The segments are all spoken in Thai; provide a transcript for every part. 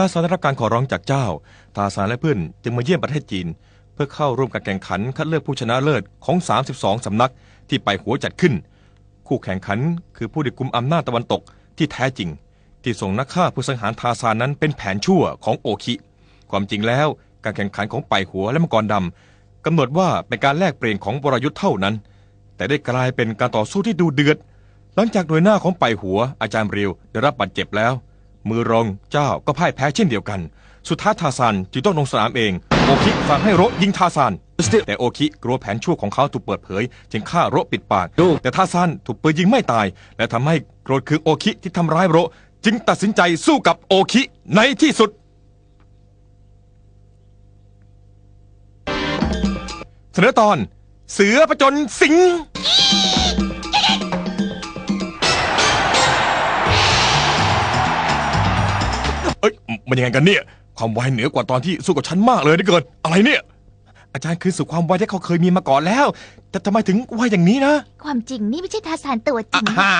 ทาซานได้รับการขอร้องจากเจ้า ทาซานและเพื่อนจึงมาเยี่ยมประเทศจีน เพื่อเข้าร่วมการแข่งขันคัดเลือกผู้ชนะเลิศของ 32 สำนักที่ไปหัวจัดขึ้น คู่แข่งขันคือผู้ที่กุมอำนาจตะวันตกที่แท้จริง ที่ส่งนักฆ่าผู้สังหารทาซานนั้นเป็นแผนชั่วของโอคิ ความจริงแล้วการแข่งขันของไปหัวและมังกรดำกำหนดว่าเป็นการแลกเปลี่ยนของวรยุทธ์เท่านั้น แต่ได้กลายเป็นการต่อสู้ที่ดูเดือด หลังจากหน่วยหน้าของไปหัวอาจารย์เริวได้รับบาดเจ็บแล้ว มือรองเจ้าก็พ่ายแพ้เช่นเดียวกัน สุดท้ายทาซานจึงต้องลงสนามเอง โอคิสั่งให้โระยิงทาซานแต่โอคิกลัวแผนชั่วของเขาถูกเปิดเผย จึงฆ่าโระปิดปากแต่ทาซานถูกปืนยิงไม่ตาย และทำให้โกรธเคืองโอคิที่ทำร้ายโระจึงตัดสินใจสู้กับโอคิในที่สุดเสนอตอนเสือประจนสิง มันยังไงกันเนี่ย ความไวเหนือกว่าตอนที่สู้กับฉันมากเลยนี่เกินอะไรเนี่ย อาจารย์คืนสู่ความไวที่เขาเคยมีมาก่อนแล้ว แต่ทำไมถึงไวอย่างนี้นะความจริงนี่ไม่ใช่ทาสานตัวจริงหา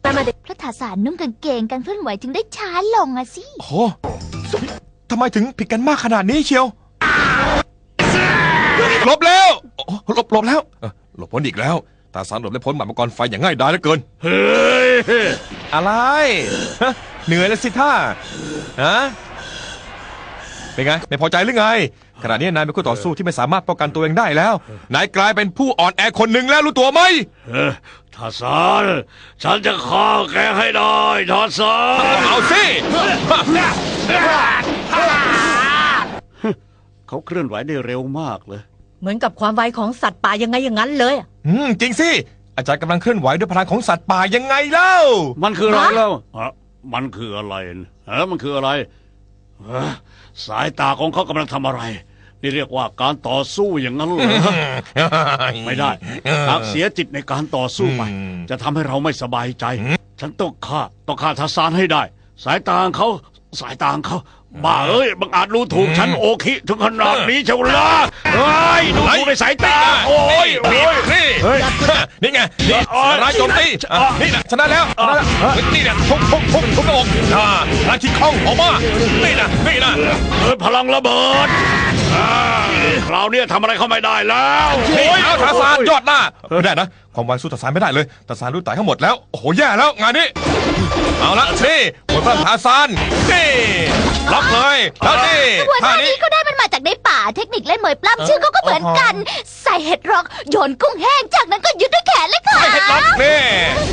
เพราะทาสานนุ่งกางเกงการเคลื่อนไหวถึงได้ช้าลงอะสิ โอ้โหทำไมถึงผิดกันมากขนาดนี้เชียวหลบแล้วโอ้โหหลบหลบแล้วเอ้อหลบพ้นอีกแล้ว ตาสารหลบได้พ้นหมัดมังกรไฟอย่างง่ายดายเหลือเกิน เฮ้ย อะไรฮะ เหนื่อยแล้วสิท่าฮะเป็นไง ไม่พอใจหรือไง ขณะนี้นายเป็นคู่ต่อสู้ที่ไม่สามารถป้องกันตัวเองได้แล้ว นายกลายเป็นผู้อ่อนแอคนหนึ่งแล้วรู้ตัวไหมเฮ้ยทาสานฉันจะฆ่าแกให้ได้ทาสานเอาสิ เขาเคลื่อนไหวได้เร็วมากเลย เหมือนกับความไวของสัตว์ป่ายังไงอย่างนั้นเลยอะอืมจริงสิ อาจารย์กำลังเคลื่อนไหวด้วยพลังของสัตว์ป่ายังไงเล่า มันคืออะไรแล้วฮะ มันคืออะไรฮะมันคืออะไรฮะสายตาของเขากำลังทำอะไร นี่เรียกว่าการต่อสู้อย่างนั้นเหรอไม่ได้หากเสียจิตในการต่อสู้ไปอืมจะทำให้เราไม่สบายใจ ฉันต้องฆ่าต้องฆ่าทาสานให้ได้ สายตาของเขาสายตาของเขาบ้าเอ้ยบังอาจรู้ถูกฉันโอคิถึงขนาดนี้เชียวละเฮ้ยดูถูกในสายตา โอ้ยโอ้ยนี่เฮ้ยนี่ไงนี่โอ๊ยร้ายโจมตีอะนี่นะชนะแล้วชนะแล้วนี่นะทุบทุบทุบทุบกระ อกอ่าร้ายที่คล่องออกมา นี่นะนี่นะเฮ้ยพลังระเบิดอ่าคราวเนี้ยทำอะไรเขาไม่ได้แล้วนี่เอาทาซานยอดหน้าไม่ได้นะความไวสู้ทาซานไม่ได้เลยทาซานรู้ตายทั้งหมดแล้วโอ้โหแย่แล้วงานนี้ เอาละนี่หัวต้นทาซานนี่ล็อกเลยแล้วนี่หัวหท่าน้านี้นี้เขาได้มันมาจากในป่า เทคนิคเล่นมวยปล้ำชื่อเขาก็เหมือนกัน ใส่เห็ดรอกโยนกุ้งแห้งจากนั้นก็ยึดด้วยแขนและขาใช่เห็ดล็อกนี่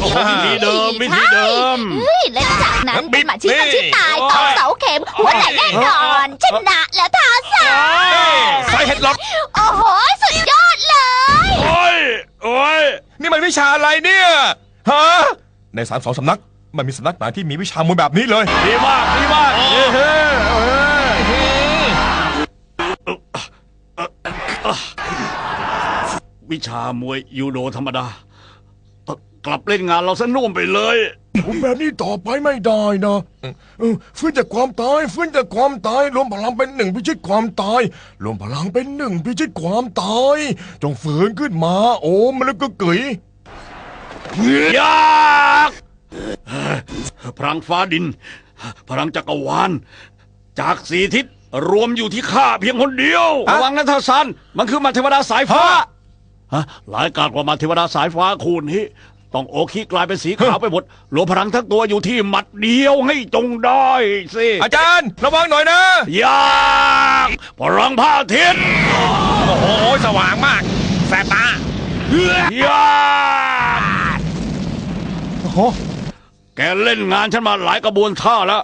โอ้โหวิธีเดิมวิธีเดิม เฮ้ยและจากนั้นบิเป็ดนหมาชี้นี่ทำชี้ตายตอกเสาเข็มหัวไหล่แน่นอนชนะแล้วทาสานนี่ใส่เห็ดล็อกโอ้โห สุดยอดเลย โอ้ยโอ้ยนี่มันวิชาอะไรเนี่ยฮะในสามสองสำนักไมันมีสำนักไหนที่มีวิชามวยแบบนี้เลย ดีมากดีมากเฮ้ยเฮ้ย วิชามวยยูโดธรรมดา กลับเล่นงานเราซะนุ่มไปเลยผมแบบนี้ต่อไปไม่ได้นะเออฟื้นจากความตายฟื้นจากความตาย รวมพลังเป็นหนึ่งพิชิตความตาย รวมพลังเป็นหนึ่งพิชิตความตาย จงฝืนขึ้นมา โอ้มันแล้วก็เกยยากพลังฟ้าดิน พลังจักรวาล จากสีทิศรวมอยู่ที่ข้าเพียงคนเดียว ระวังนะท่าซัน มันคือมาเทวดาสายฟ้า ฮะหลายกาดกว่ามาเทวดาสายฟ้าคูณนี้ต้องโอคิกลายเป็นสีขาวไปหมดรวมพลังทั้งตัวอยู่ที่หมัดเดียวให้จงได้สิอาจารย์ระวังหน่อยนะยากพลังพระอาทิตย์โอ้โหสว่างมาก แสบตายากโอ้โหแกเล่นงานฉันมาหลายกระบวนท่าแล้ว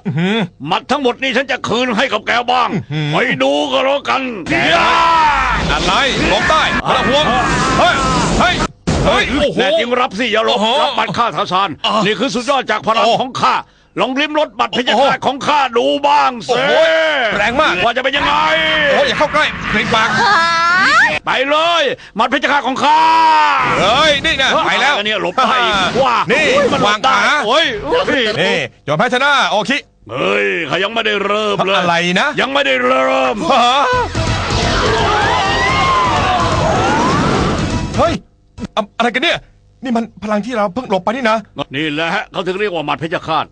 หมัดทั้งหมดนี้ฉันจะคืนให้กับแกบ้างไปดูก็แล้วกันยา อะไรหลบได้ไม่ต้องห่วงเฮ้ยเฮ้ยเฮ้ยโอ้โห แน่จริงรับสิอย่าหลบโอ้โหรับบัตรข้าทาซาน อะนี่คือสุดยอดจากพลังโอ้ของข้าลองลิ้มรสบัตรพยาโอ้โห คาตของข้าดูบ้างโอ้สิโหแรงมากว่าจะเป็นยังไง โอ้ยอย่าเข้าใกล้เกรงปากไปเลยบัตรพยาคาตของข้าเฮ้ยนี่นะไปแล้ว อันนี้หลบได้ว่านี่โอ้ยมันหลวางบได้ขา โอ้ยโอ้ยนี่ยอมแพ้ชนะโอคิ เฮ้ยเขายังไม่ได้เริ่มเลยอะไรนะ ยังไม่ได้เริ่ม ฮะ เฮ้ยอะอะไรกันเนี่ย นี่มันพลังที่เราเพิ่งหลบไปนี่นะ นี่แหละเขาถึงเรียกว่าหมัดเพชฌฆาต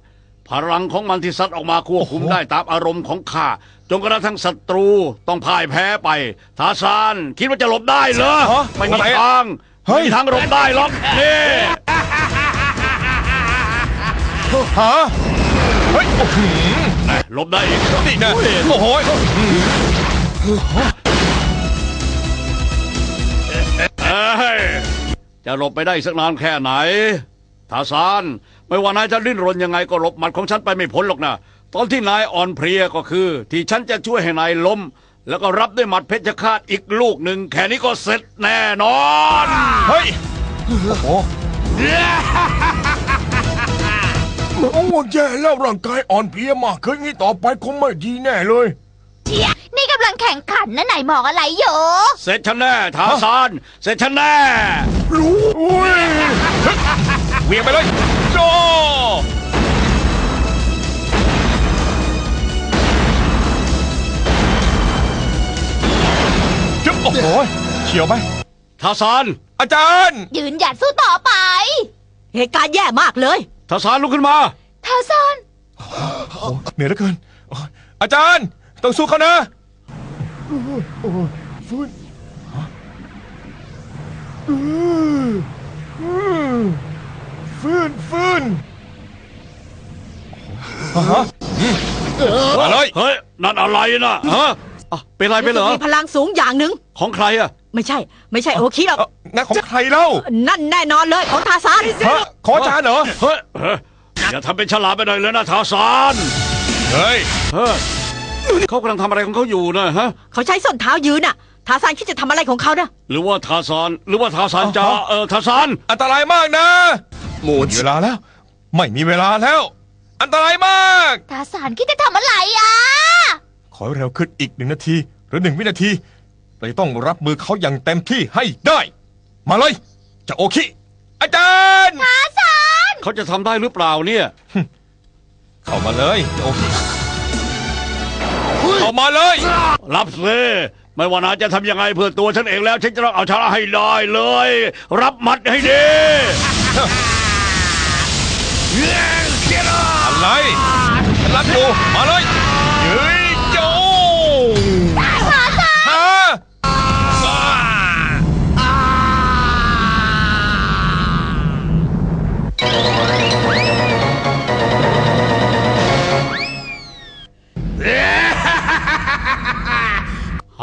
พลังของมันที่ซัดออกมาควบคุมโอ้โหได้ตามอารมณ์ของข้าจนกระทั่งศัตรูต้องพ่ายแพ้ไปทาซานคิดว่าจะหลบได้เหรอฮะไม่มีอะไรอะทางเฮ้ไม่ย มีทางหลบได้หรอกนี่ฮะเฮ้ยโอ้โหหลบได้อีกนี่นะโอ้โห ยจะหลบไปได้อีกสักนานแค่ไหนทาซาน ไม่ว่านายจะดิ้นรนยังไงก็หลบหมัดของฉันไปไม่พ้นหรอกนะตอนที่นายอ่อนเพลียก็คือ ที่ฉันจะช่วยให้นายล้ม แล้วก็รับด้วยหมัดเพชรฆาตอีกลูกหนึ่งแค่นี้ก็เสร็จแน่นอน เฮ้ยโอ้โหโอ้แย่แล้วร่างกายอ่อนเพลียมากขึ้นงี้ต่อไปคงไม่ดีแน่เลย เชียนี่กำลังแข่งขันนะไหนมองอะไรอยู่ เสร็จฉันแน่ทาซานเสร็จฉันแน่รู้อุ้ยเวียงไปเลยโจจึ๊บโอ้โหเฉียวไหมทาซานอาจารย์ ยืนหยัดสู้ต่อไป เหตุการณ์แย่มากเลย ทาซานลุกขึ้นมา ทาซานโอ้เหนื่อยเหลือเกินโอ้ยอาจารย์ ต้องสู้เขานะ โอ้ยฟื้นเออเออฟื้นฟื้นมาเลยเฮ้ย นั่นอะไรนะฮะอะเป็นไรไปเหรอ มีพลังสูงอย่างหนึ่ง ของใครอะไม่ใช่ ไม่ใช่โอคิหรอกเอ้านั่นของใครเล่า นั่นแน่นอนเลยของทาซานฮะของอาจารย์เหรอ เฮ้ยเฮ้ยอย่าทำเป็นฉลาดไปหน่อยเลยนะทาซานเฮ้ย เฮ้ย เขากำลังทำอะไรของเขาอยู่นะฮะ เขาใช้ส้นเท้ายืนน่ะ ทาซานคิดจะทำอะไรของเขานะหรือว่าทาซานหรือว่าทาซานจะอ๋อเออทาซานอันตรายมากนะ หมดเวลาแล้ว ไม่มีเวลาแล้ว อันตรายมากทาซานคิดจะทำอะไรอะ ขอให้เร็วขึ้นอีกหนึ่งนาที หรือหนึ่งวินาที เราจะต้องรับมือเขาอย่างเต็มที่ให้ได้ มาเลย จะโอเคอาจารย์ เขาจะทำได้หรือเปล่าเนี่ย เข้ามาเลยจะโอเค เข้ามาเลย รับสิไม่ว่านายจะทำยังไงเพื่อตัวฉันเองแล้ว ฉันจะต้องเอาชนะให้ได้เลย รับมัดให้ดีอะไรฉันรักอยู่มาเลย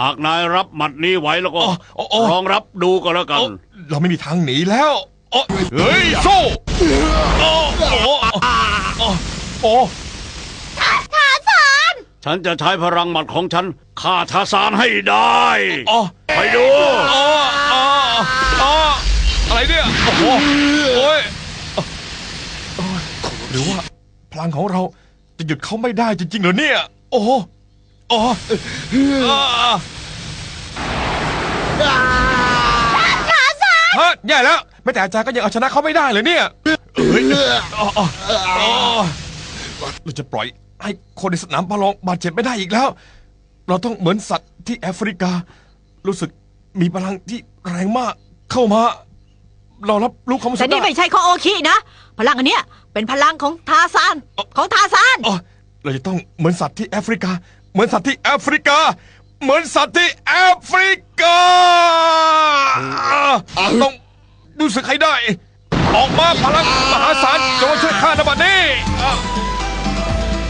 ากนายรับหมัดนี้ไหวแล้วก็โอ้โอ้ลองรับดูก็แล้วกันโอ้เราไม่มีทางหนีแล้วโอ้เฮ้ยสู้โอ้โอ้โอ้โอ้ฉันจะใช้พลังหมัดของฉันฆ่าทาซานให้ได้ โอ้ไปดู โอ้โอ้โอ้อะไรเนี่ยโอ้โหโอ้ยโอ้ยหรือว่าพลังของเราจะหยุดเขาไม่ได้จริงๆเหรอเนี่ย โอ้โหโอ้อ่า ฮะแย่แล้วแม้แต่อาจารย์ก็ยังเอาชนะเขาไม่ได้เลยเนี่ยเอ้ยอ๋ออ๋ออ๋อเราจะปล่อยให้คนในสนามประลองบาดเจ็บไม่ได้อีกแล้ว เราต้องเหมือนสัตว์ที่แอฟริกา รู้สึกมีพลังที่แรงมากเข้ามา เรารับรู้ความรู้สึแต่กนี่ได้ไม่ใช่ของโอคินะ พลังอันเนี้ยเป็นพลังของทาซานเอ่อของทาซาน อ๋อเราจะต้องเหมือนสัตว์ที่แอฟริกา เหมือนสัตว์ที่แอฟริกา เหมือนสัตว์ที่แอฟริกา ต้องรู้สึกให้ได้ ออกมาพลังมหาศาลจงมาช่วยข้านะบัดนี้อะ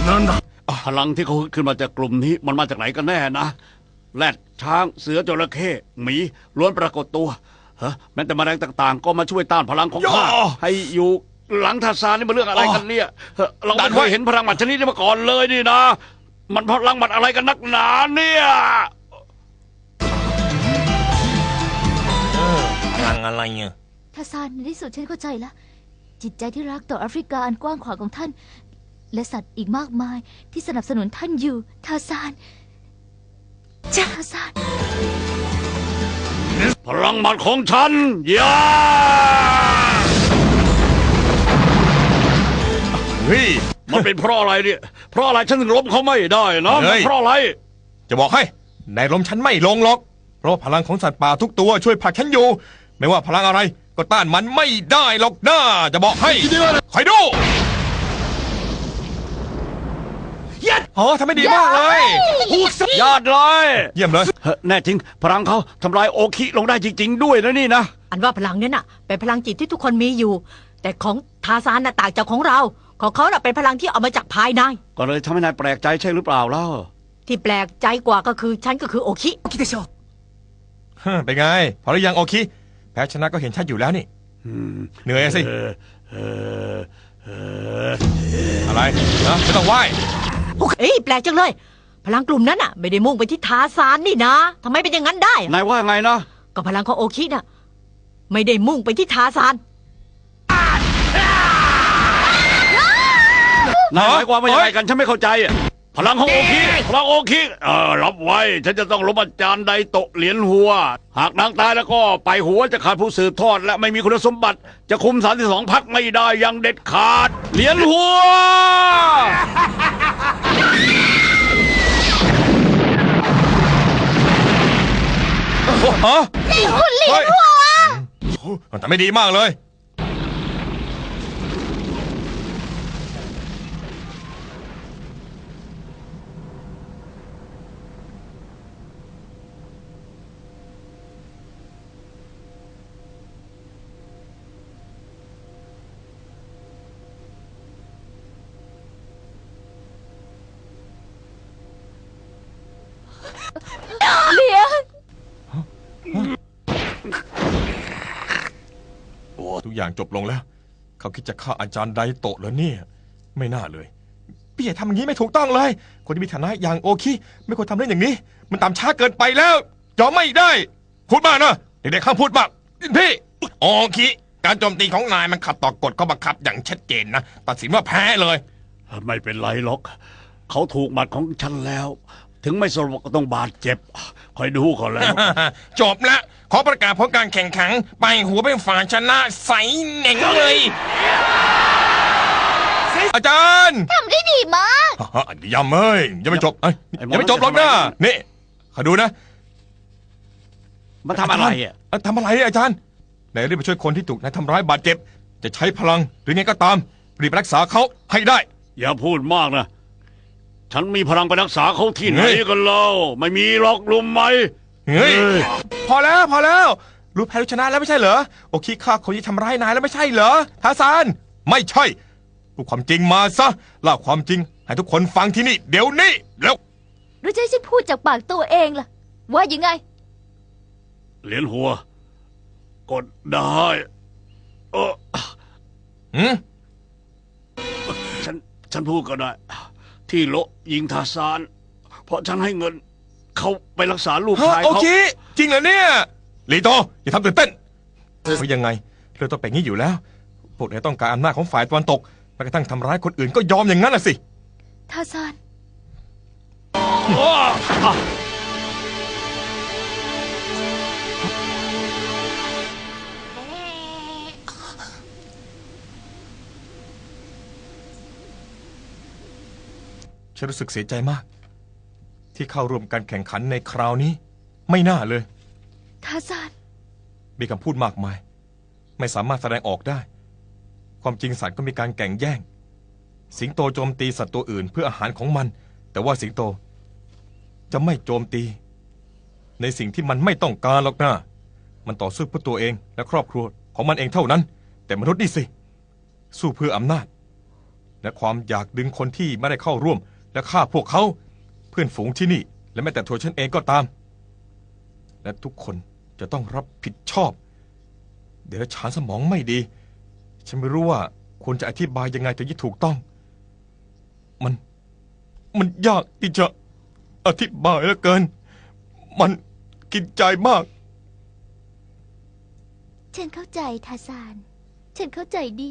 นั่นนะพลังที่เขาขึ้นมาจากกลุ่มนี้ มันมาจากไหนกันแน่นะ แรดช้างเสือจระเข้หมีล้วนปรากฏตัวฮะแม้แต่แมลงต่างๆ ก็มาช่วยต้านพลังของข้าให้อยู่หลังทาซานนี่มันเรื่องอะไรกันเนี่ยเฮ้อเราไม่เคยเห็นพลังหมัดชนิดนี้มาก่อนเลยนี่นะ มันพลังหมัดอะไรกันนักหนาเนี่ยพลังอะไรเนี่ยทาซานในที่สุดฉันเข้าใจแล้วจิตใจที่รักต่อแอฟริกาอันกว้างขวางของท่าน และสัตว์อีกมากมายที่สนับสนุนท่านอยู่ทาซานทาซานพลังหมัดของฉันยาเฮ้ย มันเป็นเพราะอะไรเนี่ย เพราะอะไรฉันถึงล้มเขาไม่ได้นะเฮ้มันย เพราะอะไร จะบอกให้ในลมฉันไม่ลงหรอก เพราะว่าพลังของสัตว์ป่าทุกตัวช่วยผลักฉันอยู่ ไม่ว่าพลังอะไรก็ต้านมันไม่ได้หรอกนะจะบอกให้คอยดูอ๋อทำไม่ดีมากเลยยอดเลยเยี่ยมเลย เฮ้ยแน่จริง พลังเขาทำลายโอคิลงได้จริง ๆ ด้วยนะนี่นะ อันว่าพลังเนี่ยน่ะเป็นพลังจิตที่ทุกคนมีอยู่ แต่ของทาซานน่ะต่างจากของเรา ของเขาน่ะเป็นพลังที่เอามาจากภายใน ก็เลยทำให้นายแปลกใจใช่หรือเปล่าเล่า ที่แปลกใจกว่าก็คือฉันก็คือโอคิฮะเป็นไง พอหรือยังโอเคแพ้ชนะก็เห็นชัดอยู่แล้วนี่ อืมเหนื่อยอะสิ เออเออเอออะไรนะไม่ต้องไหว้เอ้ยแปลกจังเลย พลังกลุ่มนั้นน่ะ ไม่ได้มุ่งไปที่ทาซานนี่นะทำไมเป็นอย่างนั้นได้นายว่าไงนะ ก็พลังของโอคิน่ะ ไม่ได้มุ่งไปที่ทาซาน นายหมายความว่ายังไงกันฉันไม่เข้าใจอะพลังของโอคิพลังโอคิเออรับไว้ ฉันจะต้องลบอาจารย์ไดโตะเหรียญหัว หากนางตายแล้วก็ไปหัวจะขาดผู้สืบทอด และไม่มีคุณสมบัติ จะคุมสามที่สองพักไม่ได้อยังเด็ดขาด เหรียญหัว ฮะคุณเหลียนหัว มันทำไม่ดีมากเลย อย่างจบลงแล้ว เขาคิดจะฆ่าอาจารย์ไดโตะแล้วเนี่ย ไม่น่าเลย พี่อย่าทำอย่างนี้ไม่ถูกต้องเลย คนที่มีฐานะอย่างโอคิไม่ควรทำเรื่องอย่างนี้ มันตามช้าเกินไปแล้วยอมไม่ได้ พูดมากนะเด็กๆข้ามพูดมากพี่โอคิการโจมตีของนายมันขัดต่อกฎข้อบังคับอย่างชัดเจนนะตัดสินว่าแพ้เลย ไม่เป็นไรหรอก เขาถูกหมัดของฉันแล้ว ถึงไม่สลบก็ต้องบาดเจ็บคอยดูก่อนแล้ว จบแล้ว ขอประกาศผลการแข่งขันไปหัวเป็นฝ่ายชนะใสเหน่งเลย อาจารย์ ทำได้ดีมาก ฮะยำเอ้ยยังไม่จบเอ้ยไอ้หมอยังไม่จบหรอกนะนี่ขอดูนะมันทำอะไรอะเอ้ยทำอะไรอาจารย์ไหนรีบไปช่วยคนที่ถูกนายทำร้ายบาดเจ็บ จะใช้พลังหรือไงก็ตามรีบไปรักษาเขาให้ได้ อย่าพูดมากนะ ฉันมีพลังไปรักษาเขาที่ไหนเฮ้ย กันเล่าไม่มีหรอกรู้ไหม เฮ้ยเฮ้ยพอแล้วพอแล้ว รู้แพ้รู้ชนะแล้วไม่ใช่เหรอ โอเคฆ่าคนที่ทำร้ายนายแล้วไม่ใช่เหรอทาซานไม่ใช่พูดความจริงมาซะเล่าความจริง ให้ทุกคนฟังที่นี่ เดี๋ยวนี้แล้วหรือจะให้ฉันพูดจากปากตัวเองล่ะ ว่ายังไง เหรียญหัวกดได้เออหืมฉัน ฉันพูดก็ได้ ที่โละยิงทาซาน เพราะฉันให้เงิน เขาไปรักษาลูกฮะชายโอเขาเค จริงเหรอเนี่ยลีโตอย่าทำตื่นเต้นเพราะยังไงเรื่องต้องเป็นงี้อยู่แล้ว พวกนายต้องการอำนาจของฝ่ายตะวันตกแม้กระทั่งทำร้ายคนอื่นก็ยอมอย่างนั้นน่ะสิ ทาซาน อ้ออะฉันรู้สึกเสียใจมาก ที่เข้าร่วมการแข่งขันในคราวนี้ ไม่น่าเลย ทาซาน มีคำพูดมากมาย ไม่สามารถแสดงออกได้ ความจริงสัตว์ก็มีการแข่งแย่ง สิงโตโจมตีสัตว์ตัวอื่นเพื่ออาหารของมัน แต่ว่าสิงโต จะไม่โจมตี ในสิ่งที่มันไม่ต้องการหรอกนะมันต่อสู้เพื่อตัวเองและครอบครัวของมันเองเท่านั้น แต่มนุษย์นี่สิ สู้เพื่ออำนาจ และความอยากดึงคนที่ไม่ได้เข้าร่วม และฆ่าพวกเขาเพื่อนฝูงที่นี่ และแม้แต่ตัวฉันเองก็ตาม และทุกคนจะต้องรับผิดชอบ เดี๋ยวฉานสมองไม่ดี ฉันไม่รู้ว่าควรจะอธิบายยังไงถึงจะถูกต้อง มัน มันยากที่จะอธิบายเหลือเกิน มันกินใจมาก ฉันเข้าใจทาซาน ฉันเข้าใจดี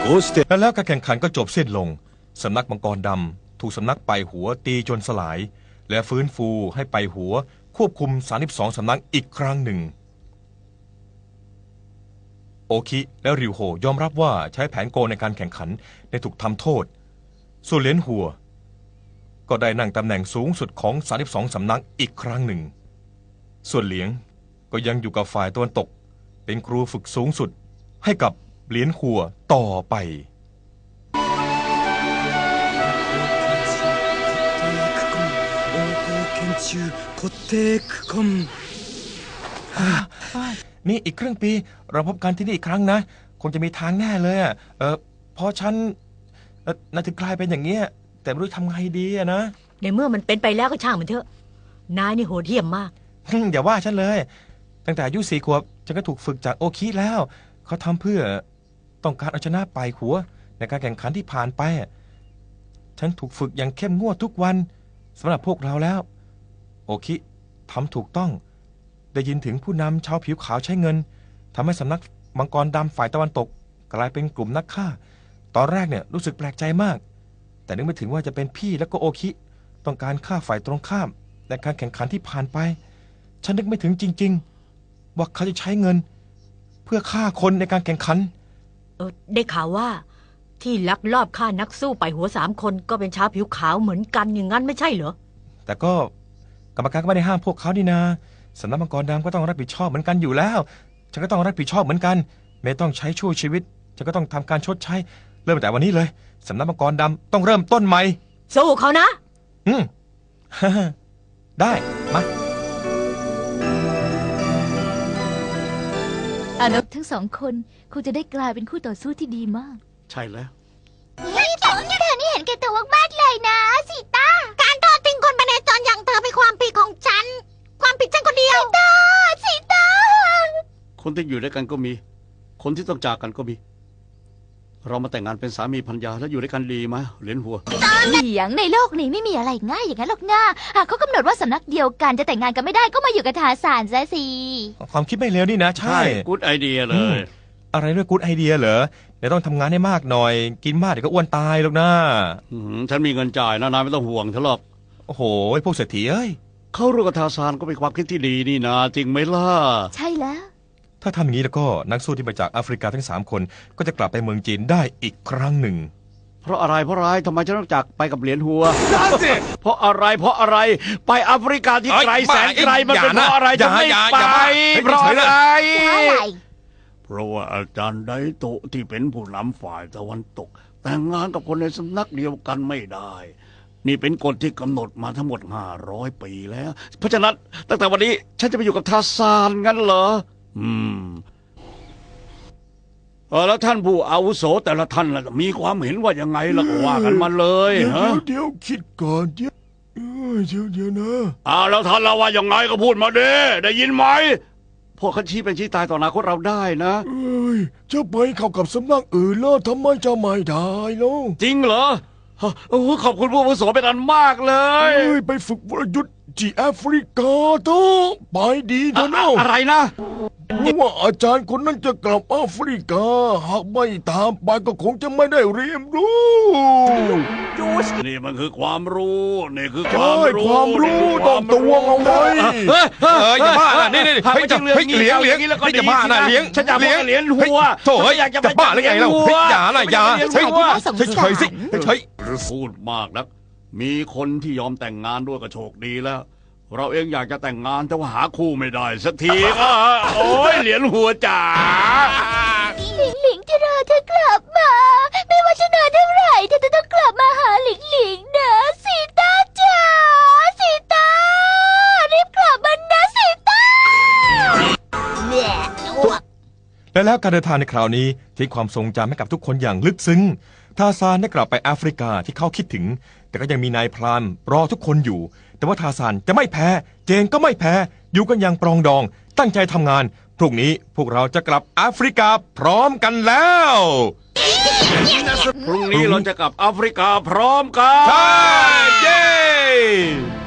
และแล้วการแข่งขันก็จบสิ้นลง สำนักมังกรดำ ถูกสำนักไปหัวตีจนสลาย และฟื้นฟูให้ไปหัวควบคุม 32 สำนักอีกครั้งหนึ่ง โอคิและริวโฮยอมรับว่าใช้แผนโกในการแข่งขันได้ถูกทำโทษ ส่วนเหรียญหัว ก็ได้นั่งตำแหน่งสูงสุดของ 32 สำนักอีกครั้งหนึ่ง ส่วนเหลียงก็ยังอยู่กับฝ่ายตะวันตก เป็นครูฝึกสูงสุดให้กับ เหรียญหัวต่อไปนี่อีกครึ่งปี เราพบกันที่นี่อีกครั้งนะ คงจะมีทางแน่เลยอะเออเพราะฉันเอ่อน่าถึงกลายเป็นอย่างเงี้ย แต่ไม่รู้ทำไงดีอะนะ ในเมื่อมันเป็นไปแล้วก็ช่างมันเถอะ นายนี่โหดเหี้ยมมากฮึ่มอย่าว่าฉันเลย ตั้งแต่อายุสี่ขวบฉันก็ถูกฝึกจากโอคิแล้ว เขาทำเพื่อ ต้องการเอาชนะไปหัว ในการแข่งขันที่ผ่านไป ฉันถูกฝึกอย่างเข้มงวดทุกวันสำหรับพวกเราแล้ว โอคิทำถูกต้อง ได้ยินถึงผู้นำชาวผิวขาวใช้เงินทำให้สำนักมังกรดำฝ่ายตะวันตก กลายเป็นกลุ่มนักฆ่า ตอนแรกเนี่ยรู้สึกแปลกใจมาก แต่นึกไม่ถึงว่าจะเป็นพี่แล้วก็โอคิ ต้องการฆ่าฝ่ายตรงข้ามในการแข่งขันที่ผ่านไป ฉันนึกไม่ถึงจริง ๆ ว่าเขาจะใช้เงิน เพื่อฆ่าคนในการแข่งขัน ออได้ข่าวว่า ที่ลักลอบฆ่านักสู้ไปหัวสามคนก็เป็นชาวผิวขาวเหมือนกันอย่างนั้นไม่ใช่เหรอ แต่ก็กรรมการก็ไม่ได้ห้ามพวกเขานี่นาสำนักมังกรดำก็ต้องรับผิดชอบเหมือนกันอยู่แล้ว ฉันก็ต้องรับผิดชอบเหมือนกัน ไม่ต้องใช้ช่วยชีวิต ฉันก็ต้องทำการชดใช้ เริ่มตั้งแต่วันนี้เลยสำนักมังกรดำต้องเริ่มต้นใหม่ สู้เขานะ อืม ได้ มา อานบทั้งสองคนคงจะได้กลายเป็นคู่ต่อสู้ที่ดีมาก ใช่แล้ว นี่สองเธอนี่เห็นแก่ตัวมากๆเลยนะสีตาการทอดทิ้งคนไปในจรอย่างเธอเป็นความผิดของฉัน ความผิดฉันคนเดียว สีตาคนที่อยู่ด้วยกันก็มี คนที่ต้องจากกันก็มี เรามาแต่งงานเป็นสามีภรรยาแล้วอยู่ด้วยกันดีไหมเหรียญหัว เหลียงในโลกนี้ไม่มีอะไรง่ายอย่างนั้นหรอกนะหากเขากำหนดว่าสำนักเดียวกันจะแต่งงานกันไม่ได้ก็มาอยู่กับทาสานซะสิความคิดไม่เลวนี่นะ ใช่ กูดไอเดียเลอืม ย อะไรด้วยกู๊ดไอเดียเหรอเดี๋ยวต้องทำงานให้มากหน่อย กินมากเดี๋ยวก็อ้วนตายหรอกนะอืมฉันมีเงินจ่ายนะนายไม่ต้องห่วงฉันหรอกโอ้โหพวกเศรษฐีเอ้ย เข้าร่วมกับทาซานก็เป็นความคิดที่ดีนี่นะจริงไหมล่ะ ใช่แล้ว ถ้าทำอย่างนี้แล้วก็นักสู้ที่มาจากแอฟริกาทั้งสามคนก็จะกลับไปเมืองจีนได้อีกครั้งหนึ่ง เพราะอะไรเพราะอะไรทำไมฉันต้องจากไปกับเหรียญหัวเพราะอะไรเพราะอะไรไปแอฟริกาที่เอ้ยไกลแสนไกลบ้ามันเป็นอย่านะเพราะอะไรอย่าจะไม่อย่าไปอย่าบ้าเฮ้ยเพราะเฉอะยๆไรเลยอะไร เพราะว่าอาจารย์ไดโตะที่เป็นผู้นำฝ่ายตะวันตก แต่งงานกับคนในสำนักเดียวกันไม่ได้ นี่เป็นกฎที่กำหนดมาทั้งหมด 500 ปีแล้ว เพราะฉะนั้นตั้งแต่วันนี้ฉันจะไปอยู่กับทาซานงั้นเหรอ อืมเออแล้วท่านผู้อาวุโสแต่ละท่านล่ะมีความเห็นว่ายังไงล่ะก็ว่ากันมาเลยเดี๋ยวฮะเดี๋ยวคิดก่อนเดี๋ยวเอ้ยเดี๋ยวเดี๋ยวนะอ้าวแล้วท่านละว่ายังไงก็พูดมาเด้ได้ยินไหมพวกเขาชี้เป็นชี้ตายต่ออนาคตเราได้นะ เอ้ยจะไปเข้ากับสำนักอื่นแล้วทำไมจะไม่ได้ล่ะจริงเหรอฮะโอ้โหขอบคุณผู้อาวุโสเป็นอันมากเลเอ้ย ยไปฝึกวรยุทธ์ที่แอฟริกาเถอะไปดีเถอะนะอะไรนะ ว่าอาจารย์คนนั้นจะกลับแอฟริกา หากไม่ตามไปก็คงจะไม่ได้เรียนรู้นี่มันคือความรู้ นี่คือคใช่วามรู้ความรู้ต้องตวงเอาไว้เฮ้ยเอออย่าบ้านะนี่นี่หากเฮ้ยไม่จะใช่เรื่องเฮ้ยงี้เลี้ยงอาเลี้ยงงี้แล้วก็เฮ้ยดีจะบ้านะสิเลี้ยงฉันอยากไปกับเหรียญหัวโถ่เฮ้ยฉันอยากจะจะบ้าหรือไงเราหัวเฮ้ยอย่านะอย่าฉันเฮ้ยอยากไปกับเหรียญหัวน่าสงสารเฉยๆสิเฉยพูดมากนัก มีคนที่ยอมแต่งงานด้วยก็โชคดีแล้ว เราเองอยากจะแต่งงานแต่ว่าหาคู่ไม่ได้สักทีก็โอ้ยเหรียญหัวจ๋าหลิงหลิงจะรอเธอกลับมา ไม่ว่าจะนานเท่าไหร่เธอจะต้องกลับมาหาหลิงหลิงนะสีตาจ๋าสีตารีบกลับมานะสีตาเนี่ยอ้วกๆและแล้วการเดินทางในคราวนี้ทิ้งความทรงจำให้กับทุกคนอย่างลึกซึ้งทาซานได้กลับไปแอฟริกาที่เขาคิดถึง แต่ก็ยังมีนายพรานรอทุกคนอยู่ แต่ว่าทาซานจะไม่แพ้ เจนก็ไม่แพ้ อยู่กันอย่างปรองดอง ตั้งใจทำงาน พรุ่งนี้พวกเราจะกลับแอฟริกาพร้อมกันแล้วพรุ่งนี้เราจะกลับแอฟริกาพร้อมกัน ใช่ เย้